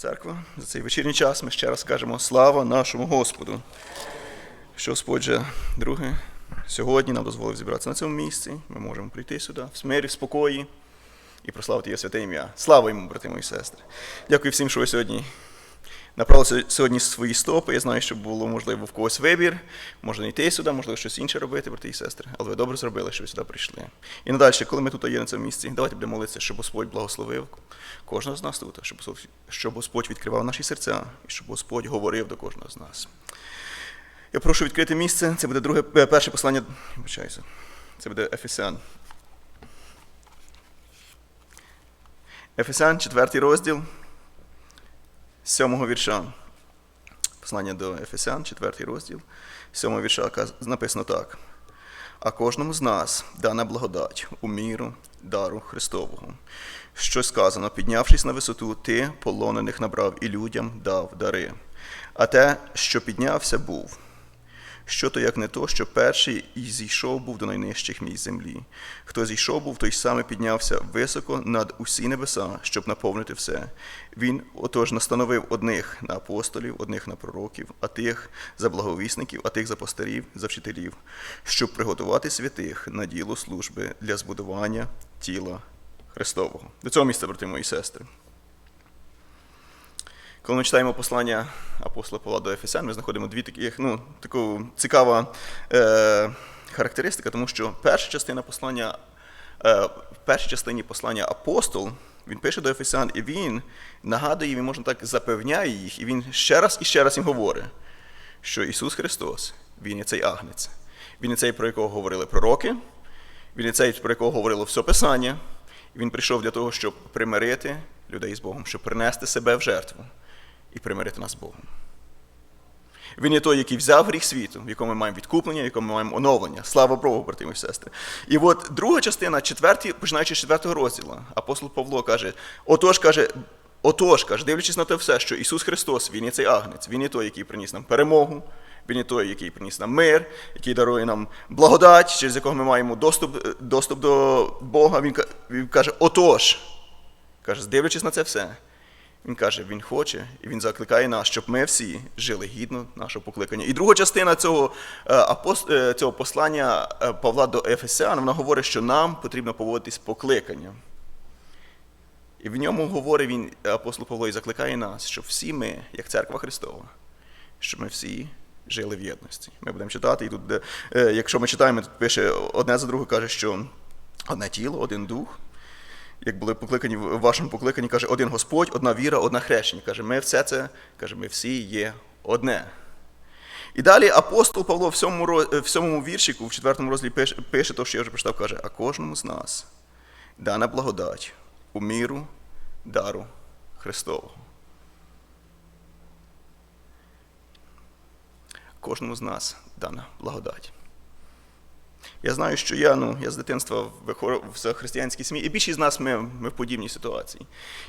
церква, за цей вечірній час ми ще раз кажемо слава нашому Господу. Що Господь друге, сьогодні нам дозволив зібратися на цьому місці. Ми можемо прийти сюди в смирі, в спокої і прославити Його святе ім'я. Слава йому, брати мої сестри. Дякую всім, що ви сьогодні направили сьогодні свої стопи. Я знаю, що було, можливо, в когось вибір. Можна йти сюди, можливо, щось інше робити, брати і сестри. Але ви добре зробили, що ви сюди прийшли. І надалі, коли ми тут є на цьому місці, давайте будемо молитися, щоб Господь благословив кожного з нас тут, щоб Господь- відкривав наші серця і щоб Господь говорив до кожного з нас. Я прошу відкрити місце. Це буде друге, е, перше послання. Вибачаюся. Це буде Ефесян. Ефесян, четвертий розділ, сьомого вірша. Послання до Ефесян, четвертий розділ, з сьомого вірша написано так. А кожному з нас дана благодать у міру дару Христового. Що сказано, піднявшись на висоту, ти полонених набрав і людям дав дари. А те, що піднявся, був. Що то як не то, що перший і зійшов був до найнижчих місць землі. Хто зійшов був, той саме піднявся високо над усі небеса, щоб наповнити все. Він отож настановив одних на апостолів, одних на пророків, а тих за благовісників, а тих за пастирів, за вчителів, щоб приготувати святих на діло служби для збудування тіла Христового. До цього місця, брати мої сестри. Коли ми читаємо послання апостола Павла до Ефесян, ми знаходимо дві таких, ну, таку цікава е, характеристика, тому що перша частина послання, е, в першій частині послання апостол, він пише до Ефесян, і він нагадує, він можна так запевняє їх, і він ще раз і ще раз їм говорить, що Ісус Христос, Він є цей агнець. Він є цей, про якого говорили пророки, він є цей, про якого говорило все Писання. І він прийшов для того, щоб примирити людей з Богом, щоб принести себе в жертву і примирити нас з Богом. Він є той, який взяв гріх світу, в якому ми маємо відкуплення, в якому ми маємо оновлення. Слава Богу, брати і сестри. І от друга частина, четвертій, починаючи з четвертого розділу, апостол Павло каже: отож, каже, отож, каже, дивлячись на те все, що Ісус Христос, Він є цей агнець, Він є той, який приніс нам перемогу, Він є той, який приніс нам мир, який дарує нам благодать, через якого ми маємо доступ, е, доступ до Бога. Він каже, отож, каже, дивлячись на це все. Він каже, він хоче, і він закликає нас, щоб ми всі жили гідно нашого покликання. І друга частина цього, е, е, цього послання е, Павла до Ефесян, вона говорить, що нам потрібно поводитись покликанням. І в ньому говорить він, апостол Павло, і закликає нас, щоб всі ми, як церква Христова, щоб ми всі жили в єдності. Ми будемо читати, і тут, якщо ми читаємо, тут пише одне за друге, каже, що одне тіло, один дух, як були покликані в вашому покликанні, каже, один Господь, одна віра, одна хрещення. Каже, ми все це, каже, ми всі є одне. І далі апостол Павло в сьомому, роз- в сьомому віршику, в четвертому розділі пише, пише то, що я вже прочитав, каже, а кожному з нас дана благодать у міру дару Христового. Кожному з нас дана благодать. Я знаю, що я, ну, я з дитинства в християнській сім'ї, і більшість з нас ми, ми в подібній ситуації.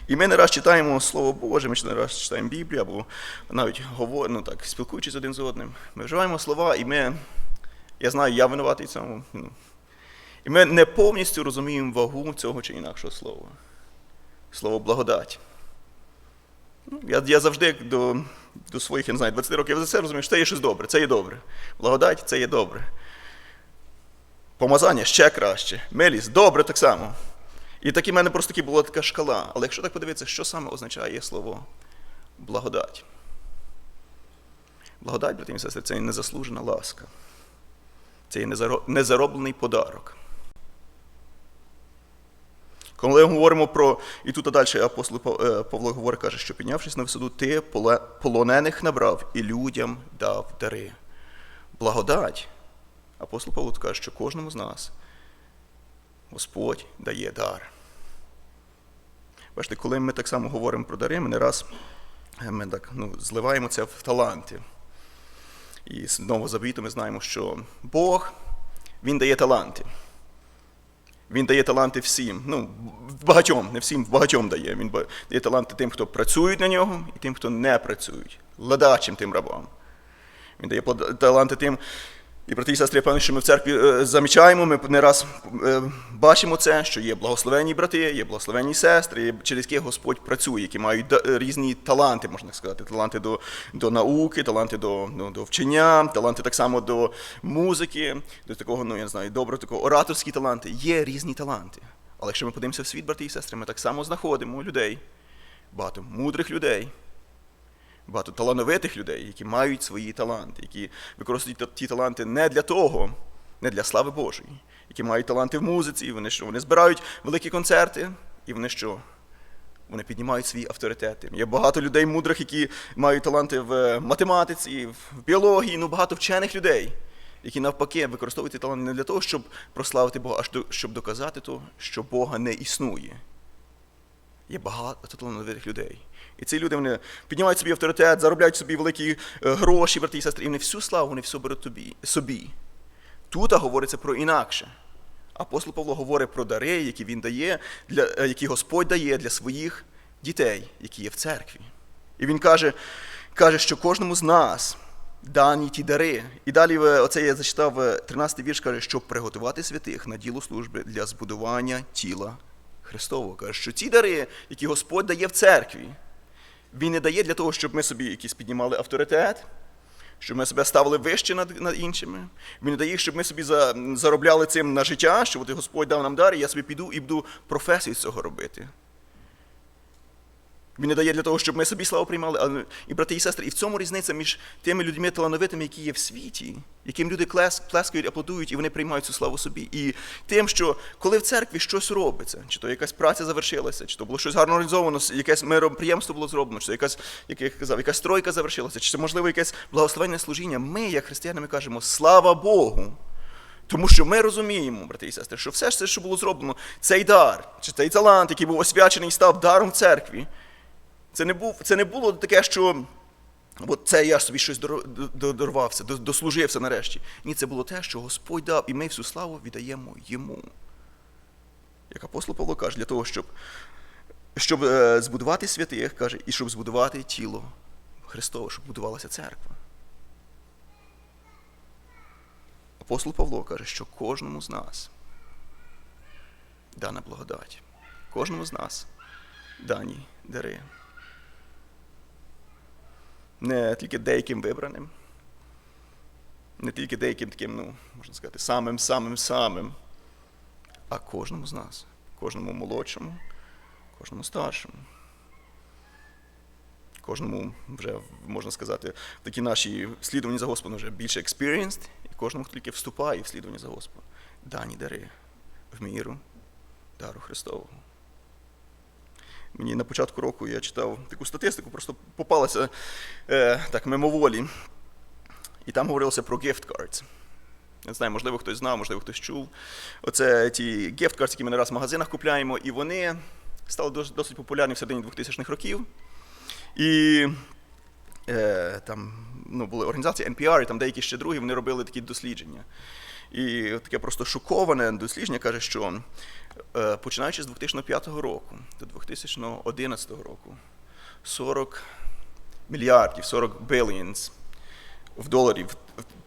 І ми не раз читаємо Слово Боже, ми не раз читаємо Біблію, або навіть говоримо, ну, так, спілкуючись один з одним. Ми вживаємо слова, і ми, я знаю, я винуватий цьому. Ну, і ми не повністю розуміємо вагу цього чи інакшого слова. Слово благодать. Ну, я, я завжди до, до своїх, я не знаю, 20 років за це розумію, що це є щось добре, це є добре. Благодать це є добре. Помазання ще краще. Милість добре так само. І так і в мене просто таки була така шкала. Але якщо так подивитися, що саме означає слово благодать? Благодать, брати і сестри, це є незаслужена ласка. Це є незароблений подарок. Коли ми говоримо про, і тут далі апостол е, Павло говорить, каже, що піднявшись на висоду, ти полонених набрав і людям дав дари. Благодать. Апостол Павло каже, що кожному з нас Господь дає дар. Бачите, коли ми так само говоримо про дари, ми не раз е, ми так, ну, зливаємо це в таланти. І з Нового Завіту ми знаємо, що Бог Він дає таланти. Він дає таланти всім. Ну, багатьом, не всім, багатьом дає. Він дає таланти тим, хто працюють на нього, і тим, хто не працюють. Ладачим тим рабам. Він дає таланти тим, І брати і сестри, я певний, що ми в церкві е, замічаємо, ми не раз е, бачимо це, що є благословенні брати, є благословенні сестри, через яких Господь працює, які мають да- різні таланти, можна сказати, таланти до, до науки, таланти до, ну, до вчення, таланти так само до музики, до такого, ну я не знаю, доброго такого ораторські таланти. Є різні таланти. Але якщо ми подивимося в світ, брати і сестри, ми так само знаходимо людей, багато мудрих людей, багато талановитих людей, які мають свої таланти, які використовують ті таланти не для того, не для слави Божої, які мають таланти в музиці, і вони що? Вони збирають великі концерти, і вони що? Вони піднімають свої авторитети. Є багато людей мудрих, які мають таланти в математиці, в біології, ну багато вчених людей, які навпаки використовують ці таланти не для того, щоб прославити Бога, а щоб доказати то, що Бога не існує. Є багато талановитих людей. І ці люди вони піднімають собі авторитет, заробляють собі великі е, гроші, брати і сестри, і вони всю славу, вони все беруть тобі, собі. Тут говориться про інакше. Апостол Павло говорить про дари, які він дає, для, е, які Господь дає для своїх дітей, які є в церкві. І він каже, каже, що кожному з нас дані ті дари. І далі е, оце я зачитав е, 13-й вірш, каже, щоб приготувати святих на діло служби для збудування тіла Христового. Каже, що ці дари, які Господь дає в церкві, він не дає для того, щоб ми собі якісь піднімали авторитет, щоб ми себе ставили вище над, над іншими. Він не дає, щоб ми собі за, заробляли цим на життя, що от Господь дав нам дар, і я собі піду і буду професію цього робити. Він не дає для того, щоб ми собі славу приймали, але і брати і сестри, і в цьому різниця між тими людьми талановитими, які є в світі, яким люди плескають, аплодують, і вони приймають цю славу собі. І тим, що коли в церкві щось робиться, чи то якась праця завершилася, чи то було щось гарно організовано, якесь мироприємство було зроблено, чи то якась, як я казав, якась стройка завершилася, чи це можливо якесь благословенне служіння, ми, як християни, ми кажемо слава Богу. Тому що ми розуміємо, брати і сестри, що все що було зроблено, цей дар, чи цей талант, який був освячений і став даром в церкві, це не, був, це не було таке, що от це я собі щось дор- дорвався, дослужився нарешті. Ні, це було те, що Господь дав, і ми всю славу віддаємо йому. Як апостол Павло каже, для того, щоб, щоб е, збудувати святих, каже, і щоб збудувати тіло Христове, щоб будувалася церква. Апостол Павло каже, що кожному з нас дана благодать. Кожному з нас дані дари. Не тільки деяким вибраним, не тільки деяким таким, ну, можна сказати, самим, самим, самим, а кожному з нас, кожному молодшому, кожному старшому. Кожному вже, можна сказати, такі наші слідування за Господом вже більше experienced, і кожному, хто тільки вступає в слідування за Господом, дані дари в міру дару Христового. Мені на початку року я читав таку статистику, просто попалася е, так мимоволі. І там говорилося про gift cards. Не знаю, можливо, хтось знав, можливо, хтось чув. Оце ті gift cards, які ми не раз в магазинах купляємо, і вони стали досить популярні в середині 2000-х років. І е, там ну, були організації NPR, і там деякі ще другі, вони робили такі дослідження. І таке просто шоковане дослідження каже, що е, починаючи з 2005 року до 2011 року 40 мільярдів, 40 billions в доларів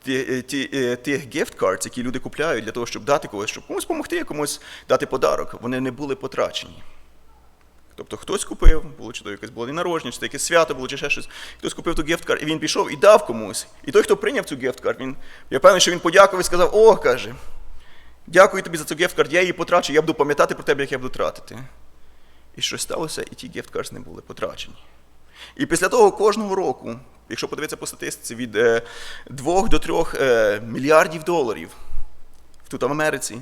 е, е, тих cards, які люди купляють для того, щоб дати когось, щоб комусь допомогти, комусь дати подарок, вони не були потрачені. Тобто хтось купив, було чи то якесь було день чи то якесь свято було, чи ще щось. Хтось купив ту гефткарт, і він пішов і дав комусь. І той, хто прийняв цю гефткарт, він, я певний, що він подякував і сказав: О, каже, дякую тобі за цю гефткарт, я її потрачу, я буду пам'ятати про тебе, як я буду тратити. І щось сталося, і ті гефткарт не були потрачені. І після того кожного року, якщо подивитися по статистиці, від 2 до 3 мільярдів доларів тут в Америці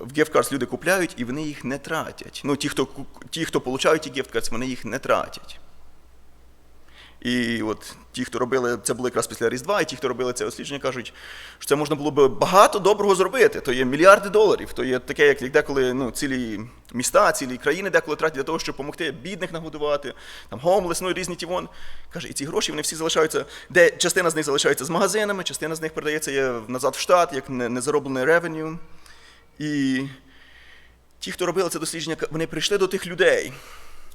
в gift люди купляють і вони їх не тратять. Ну, ті, хто, ті, хто получають ті gift вони їх не тратять. І от ті, хто робили, це було якраз після Різдва, і ті, хто робили це дослідження, кажуть, що це можна було би багато доброго зробити. То є мільярди доларів, то є таке, як деколи ну, цілі міста, цілі країни деколи тратять для того, щоб допомогти бідних нагодувати, там гомлес, ну і різні ті вон. Каже, і ці гроші вони всі залишаються, де частина з них залишається з магазинами, частина з них передається назад в штат, як не- незароблений ревеню. І ті, хто робили це дослідження, вони прийшли до тих людей,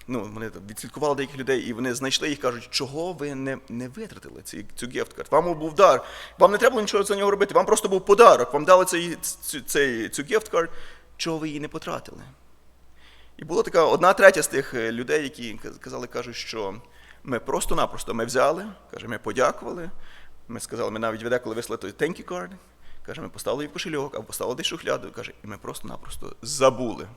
ну, вони відслідкували деяких людей, і вони знайшли їх, кажуть, чого ви не, не витратили ці, цю гефт-карт? Вам був дар. Вам не треба було нічого за нього робити. Вам просто був подарок. Вам дали цей, цю, цей, цю гефт-карт, чого ви її не потратили? І була така одна третя з тих е, людей, які казали, кажуть, що ми просто-напросто ми взяли, каже, ми подякували. Ми сказали, ми навіть деколи вислали той thank you card, каже, ми поставили її в кошельок, або поставили десь шухляду, каже, і ми просто-напросто забули.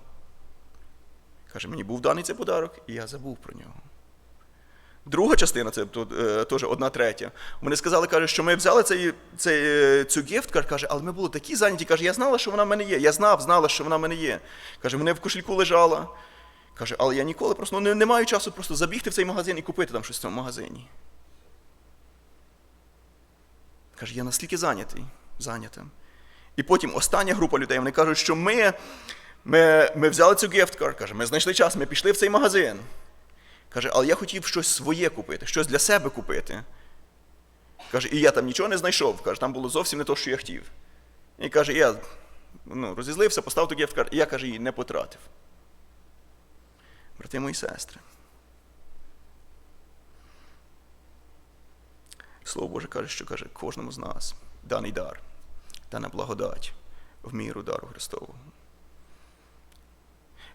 Каже, мені був даний цей подарок, і я забув про нього. Друга частина, це е, теж одна третя. Вони сказали, каже, що ми взяли цей, цей, е, цю гіфт, каже, але ми були такі зайняті. Каже, я знала, що вона в мене є. Я знав, знала, що вона в мене є. Каже, мене в кошельку лежала. Каже, але я ніколи просто ну, не, не маю часу просто забігти в цей магазин і купити там щось в цьому магазині. Каже, я настільки зайнятий, зайнятим. І потім остання група людей, вони кажуть, що ми, ми, ми взяли цю гефткар, каже, ми знайшли час, ми пішли в цей магазин. Каже, але я хотів щось своє купити, щось для себе купити. Каже, і я там нічого не знайшов. Каже, там було зовсім не те, що я хотів. І каже, я ну, розізлився, поставив ту гефткар, і я каже, її не потратив. Брати мої сестри. Слово Боже каже, що каже кожному з нас даний дар, дана благодать в міру дару Христового.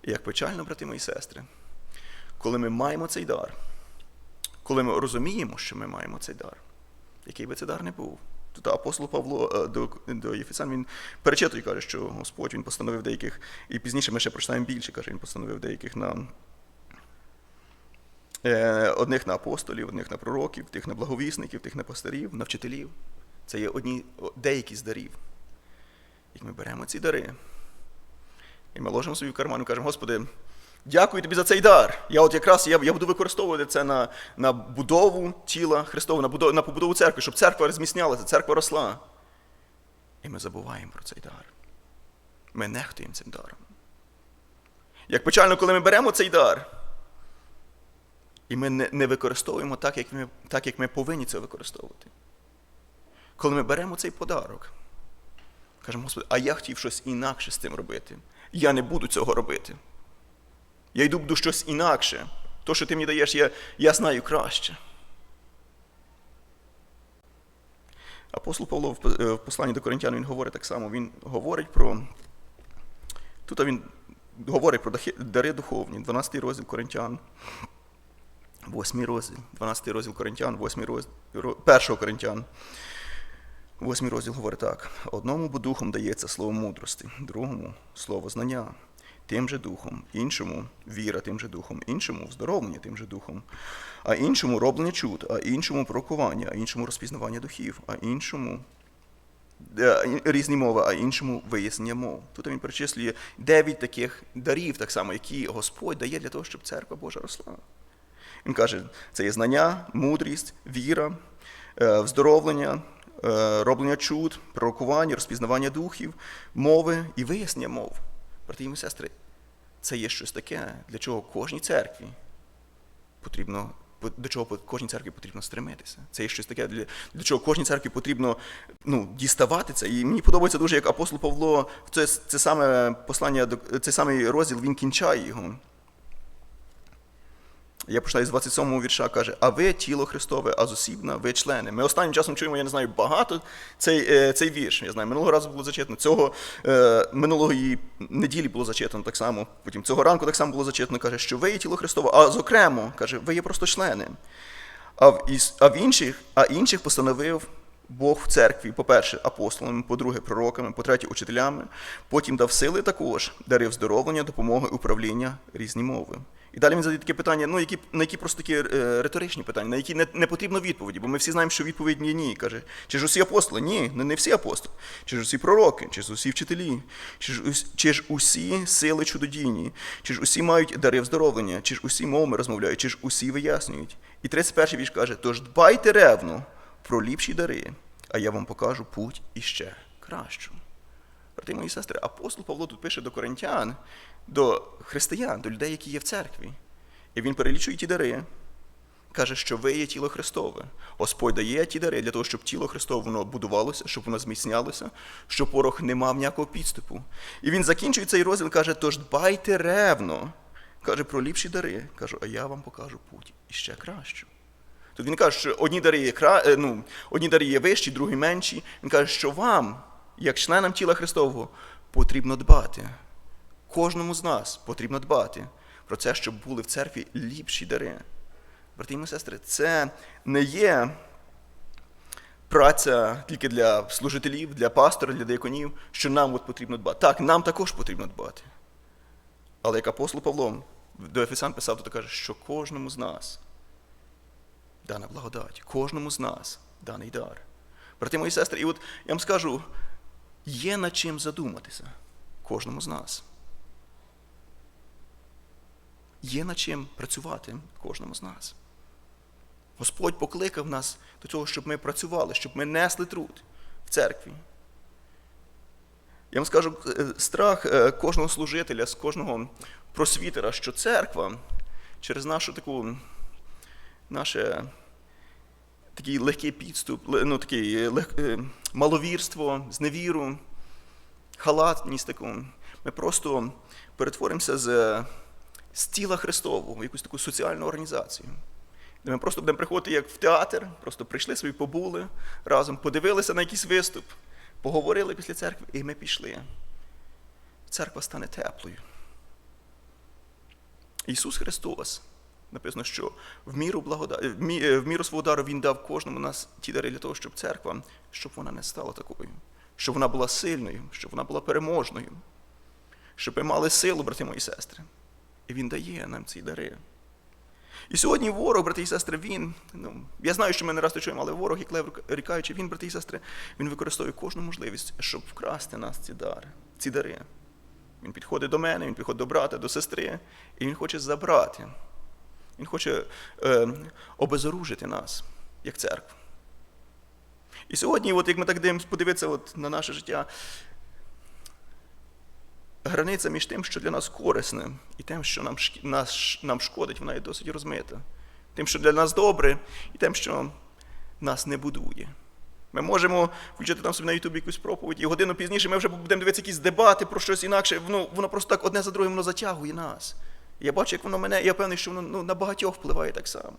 І як печально, брати мої сестри, коли ми маємо цей дар, коли ми розуміємо, що ми маємо цей дар, який би цей дар не був. Тут апостол Павло е, до, до Єфесян, він перечитує, каже, що Господь він постановив деяких, і пізніше ми ще прочитаємо більше, каже, він постановив деяких на е, одних на апостолів, одних на пророків, тих на благовісників, тих на пастирів, на вчителів. Це є одні, деякі з дарів. Як ми беремо ці дари, і ми ложимо собі в карман і кажемо, Господи, дякую тобі за цей дар. Я от якраз я, я буду використовувати це на, на будову тіла Христового, на, будову, на побудову церкви, щоб церква зміцнялася, церква росла. І ми забуваємо про цей дар. Ми нехтуємо цим даром. Як печально, коли ми беремо цей дар, і ми не, не використовуємо так як, ми, так, як ми повинні це використовувати. Коли ми беремо цей подарок, кажемо, Господи, а я хотів щось інакше з цим робити. Я не буду цього робити. Я йду буду щось інакше. То, що ти мені даєш, я, я знаю краще. Апостол Павло в е, посланні до Коринтян він говорить так само, він говорить про. Тут він говорить про дари духовні, 12 розділ Коринтян. 8 розділ, 12 розділ Коринтян, 8 розділ, 1 Коринтян. Восьмий розділ говорить так: одному бо духом дається слово мудрості, другому слово знання, тим же духом, іншому віра тим же духом, іншому вздоровлення тим же духом, а іншому роблення чуд, а іншому пророкування, а іншому розпізнавання духів, а іншому е, різні мови, а іншому вияснення мов. Тут він перечислює дев'ять таких дарів, так само, які Господь дає для того, щоб церква Божа росла. Він каже, це є знання, мудрість, віра, е, вздоровлення, роблення чуд, пророкування, розпізнавання духів, мови і вияснення мов. Брати і сестри, це є щось таке, для чого кожній церкві потрібно. До чого кожній церкві потрібно стремитися. Це є щось таке, для, для чого кожній церкві потрібно ну, діставати це. І мені подобається дуже, як апостол Павло, це, це саме послання, цей самий розділ, він кінчає його. Я почитаю з 27-го вірша, каже, а ви тіло Христове, а зусібна, ви члени. Ми останнім часом чуємо, я не знаю, багато цей, е, цей вірш. Я знаю, минулого разу було зачитано, цього е, минулої неділі було зачитано так само. Потім цього ранку так само було зачитано, каже, що ви є тіло Христове, а зокрема, каже, ви є просто члени. А в, а в інших, а інших постановив Бог в церкві, по-перше, апостолами, по-друге, пророками, по-третє, учителями, потім дав сили також, дарив здоровлення, допомоги, управління, різні мови. І далі він задає таке питання, ну, які, на які просто такі е, риторичні питання, на які не, не потрібно відповіді, бо ми всі знаємо, що відповідь ні, ні. Каже, чи ж усі апостоли? Ні, не, не всі апостоли. Чи ж усі пророки, чи ж усі вчителі, чи ж, чи ж усі сили чудодійні, чи ж усі мають дари вздоровлення, чи ж усі мовами розмовляють, чи ж усі вияснюють. І 31 вірш каже, тож дбайте ревно про ліпші дари, а я вам покажу путь іще кращу. Брати мої сестри, апостол Павло тут пише до коринтян, до християн, до людей, які є в церкві. І він перелічує ті дари. Каже, що ви є тіло Христове. Господь дає ті дари для того, щоб тіло Христове воно будувалося, щоб воно зміцнялося, щоб порох не мав ніякого підступу. І він закінчує цей розділ, каже, тож дбайте ревно каже про ліпші дари. Кажу, а я вам покажу путь іще кращу. Тут він каже, що одні дари є, кра... е, ну, одні дари є вищі, другі менші. Він каже, що вам, як членам тіла Христового, потрібно дбати. Кожному з нас потрібно дбати про це, щоб були в церкві ліпші дари. Брати і сестри, це не є праця тільки для служителів, для пастора, для деяконів, що нам от потрібно дбати. Так, нам також потрібно дбати. Але як апостол Павло до Ефесан писав, то каже, що кожному з нас дана благодать, кожному з нас даний дар. Брати мої сестри, і от я вам скажу, є над чим задуматися кожному з нас. Є над чим працювати кожному з нас. Господь покликав нас до того, щоб ми працювали, щоб ми несли труд в церкві. Я вам скажу е, страх е, кожного служителя, з кожного просвітера, що церква через нашу таку, наше такий легкий підступ, ну, такий лег, е, маловірство, зневіру, халатність таку, ми просто перетворимося з, з тіла Христового в якусь таку соціальну організацію. Де ми просто будемо приходити як в театр, просто прийшли собі, побули разом, подивилися на якийсь виступ, поговорили після церкви, і ми пішли. Церква стане теплою. Ісус Христос, написано, що в міру, благода... мі- е, в міру свого дару Він дав кожному нас ті дари для того, щоб церква, щоб вона не стала такою, щоб вона була сильною, щоб вона була переможною, щоб ми мали силу, брати мої сестри. І Він дає нам ці дари. І сьогодні ворог, брати і сестри, він, ну, я знаю, що ми не раз то чуємо, але ворог, як лев рікаючи, він, брати і сестри, він використовує кожну можливість, щоб вкрасти нас ці дари, ці дари. Він підходить до мене, він підходить до брата, до сестри, і він хоче забрати. Він хоче е, обезоружити нас, як церкву. І сьогодні, от як ми так дивимося, подивитися от на наше життя, границя між тим, що для нас корисне, і тим, що нам, нас, нам шкодить, вона є досить розмита. Тим, що для нас добре, і тим, що нас не будує. Ми можемо включити там собі на Ютубі якусь проповідь, і годину пізніше ми вже будемо дивитися якісь дебати про щось інакше. Воно, воно просто так одне за другим воно затягує нас. Я бачу, як воно мене, я певний, що воно ну, на багатьох впливає так само.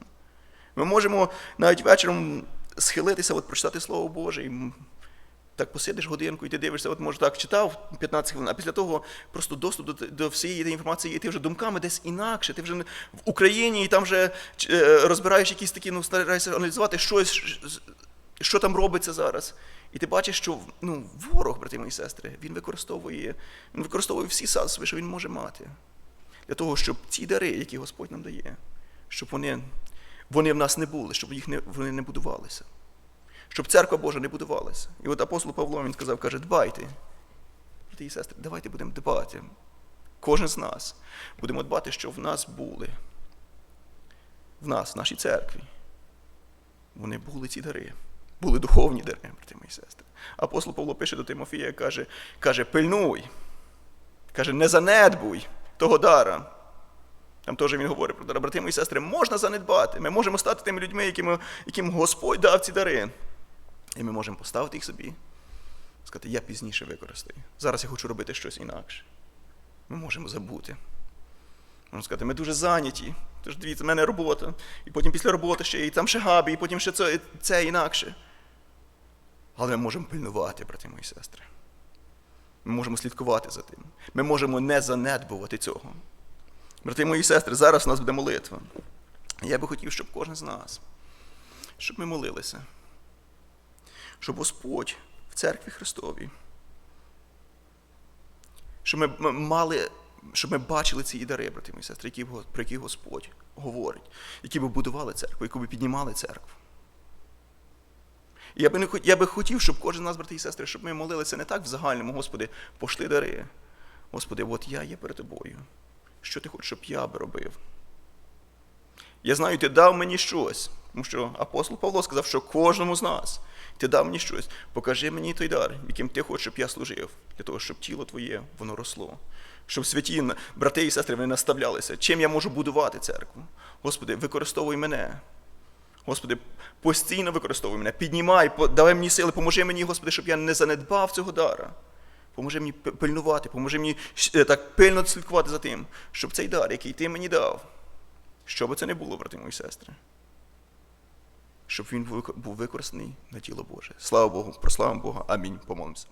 Ми можемо навіть вечором схилитися, от, прочитати Слово Боже, і так посидиш годинку, і ти дивишся, от може так читав 15 хвилин, а після того просто доступ до, до всієї інформації, і ти вже думками десь інакше, ти вже в Україні і там вже е, розбираєш якісь такі, ну, стараєшся аналізувати щось, що там робиться зараз. І ти бачиш, що ну, ворог, брати мої сестри, він використовує, він використовує всі засоби, що він може мати. Для того, щоб ці дари, які Господь нам дає, щоб вони, вони в нас не були, щоб їх не, вони не будувалися. Щоб церква Божа не будувалася. І от апостол Павло він сказав, каже, дбайте. Брати і сестри, давайте будемо дбати. Кожен з нас будемо дбати, щоб в нас були, в нас, в нашій церкві. Вони були ці дари. Були духовні дари, брати мої сестри. Апостол Павло пише до Тимофія, каже, каже, пильнуй. Каже, не занедбуй того дара. Там теж він говорить про дара. Брати мої сестри, можна занедбати. Ми можемо стати тими людьми, яким, яким Господь дав ці дари. І ми можемо поставити їх собі. Сказати, я пізніше використаю. Зараз я хочу робити щось інакше. Ми можемо забути. Можна сказати, ми дуже зайняті. Тож дивіться, в мене робота. І потім після роботи ще і там ще габі, і потім ще це, це інакше. Але ми можемо пильнувати, брати мої сестри. Ми можемо слідкувати за тим. Ми можемо не занедбувати цього. Брати мої сестри, зараз у нас буде молитва. Я би хотів, щоб кожен з нас, щоб ми молилися, щоб Господь в церкві Христовій, щоб ми мали, щоб ми бачили ці дари, брати мої сестри, які, про які Господь говорить, які би будували церкву, які би піднімали церкву. Я би, не, я би хотів, щоб кожен з нас, брати і сестри, щоб ми молилися не так в загальному, Господи, пошли дари. Господи, от я є перед тобою. Що ти хочеш, щоб я би робив? Я знаю, ти дав мені щось. Тому що апостол Павло сказав, що кожному з нас ти дав мені щось. Покажи мені той дар, яким ти хочеш, щоб я служив, для того, щоб тіло твоє воно росло. Щоб святі брати і сестри вони наставлялися. Чим я можу будувати церкву? Господи, використовуй мене. Господи, постійно використовуй мене, піднімай, давай мені сили, поможи мені, Господи, щоб я не занедбав цього дара. Поможи мені пильнувати, поможи мені е, так пильно слідкувати за тим, щоб цей дар, який ти мені дав, що би це не було, брати мої сестри, щоб він був використаний на тіло Боже. Слава Богу, прославимо Бога. Амінь. Помолимося.